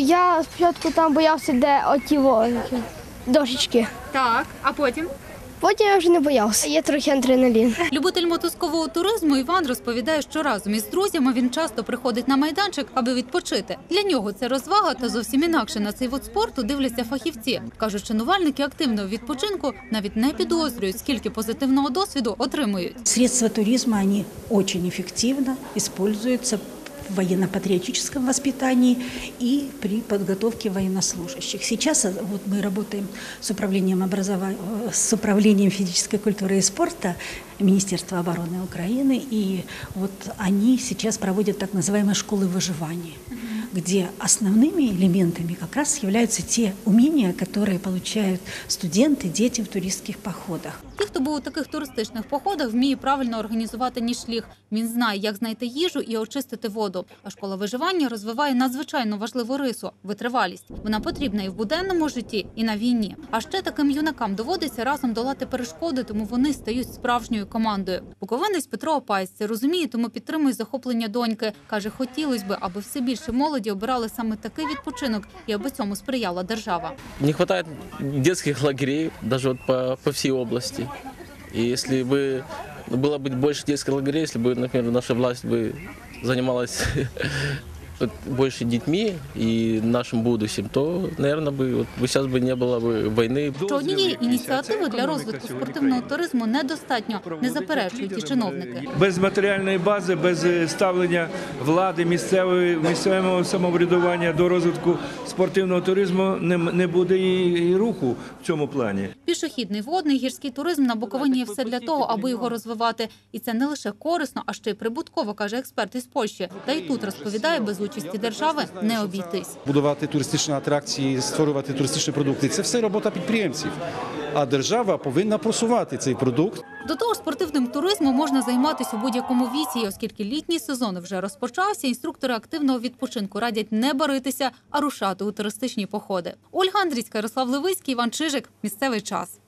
Я спочатку там боявся, де оті во- дошечки. Так, а потім Потім я вже не боявся. Є трохи адреналін. любитель мотузкового туризму Іван розповідає, що разом із друзями він часто приходить на майданчик, аби відпочити. Для нього це розвага, та зовсім інакше на цей вид спорту дивляться фахівці. кажуть, шанувальники активного відпочинку навіть не підозрюють, скільки позитивного досвіду отримують. Средства туризма, они очень эффективно используются в военно-патриотическом воспитании и при подготовке военнослужащих. Сейчас э, вот мы работаем с управлением, образования, с управлением физической культуры и спорта Министерства обороны Украины, и вот они сейчас проводят так называемые школы выживания, где основными элементами как раз являются те умения, которые получают студенты, дети в туристских походах. Ті, хто був у таких туристичних походах, вміє правильно організувати нічліг. Він знає, як знайти їжу і очистити воду. А школа виживання розвиває надзвичайно важливу рису витривалість. Вона потрібна і в буденному житті, і на війні. А ще таким юнакам доводиться разом долати перешкоди, тому вони стають справжньою командою. Буковинець Петро Опайсь це розуміє, тому підтримує захоплення доньки. каже, хотілось би, аби все більше молоді обирали саме такий відпочинок, і аби цьому сприяла держава. Не детских лагерей даже вот по, по всей области. И если бы ну, было бы больше детских лагерей, если бы, например, наша власть бы занималась вот больше детьми и нашим будущим, то, наверное, бы вот бы сейчас бы не было бы войны. Що однієї ініціативи для розвитку спортивного туризму недостатньо, не заперечують і чиновники. Без матеріальної бази, без е, ставлення влади місцевої місцевого самоврядування до розвитку спортивного туризму не, не буде і, і руху в цьому плані. Пішохідний водний гірський туризм на Буковині є все для того, аби його розвивати. І це не лише корисно, а ще й прибутково, каже експерт із Польщі. Та й тут розповідає, без участі держави не обійтись. будувати туристичні атракції, створювати туристичні продукти. Це все робота підприємців. А держава повинна просувати цей продукт. До того ж, спортивним туризмом можна займатися у будь-якому віці, оскільки літній сезон вже розпочався, інструктори активного відпочинку радять не баритися, а рушати у туристичні походи. Ольга Андрійська, Ярослав Левицький, Іван Чижик. Місцевий час.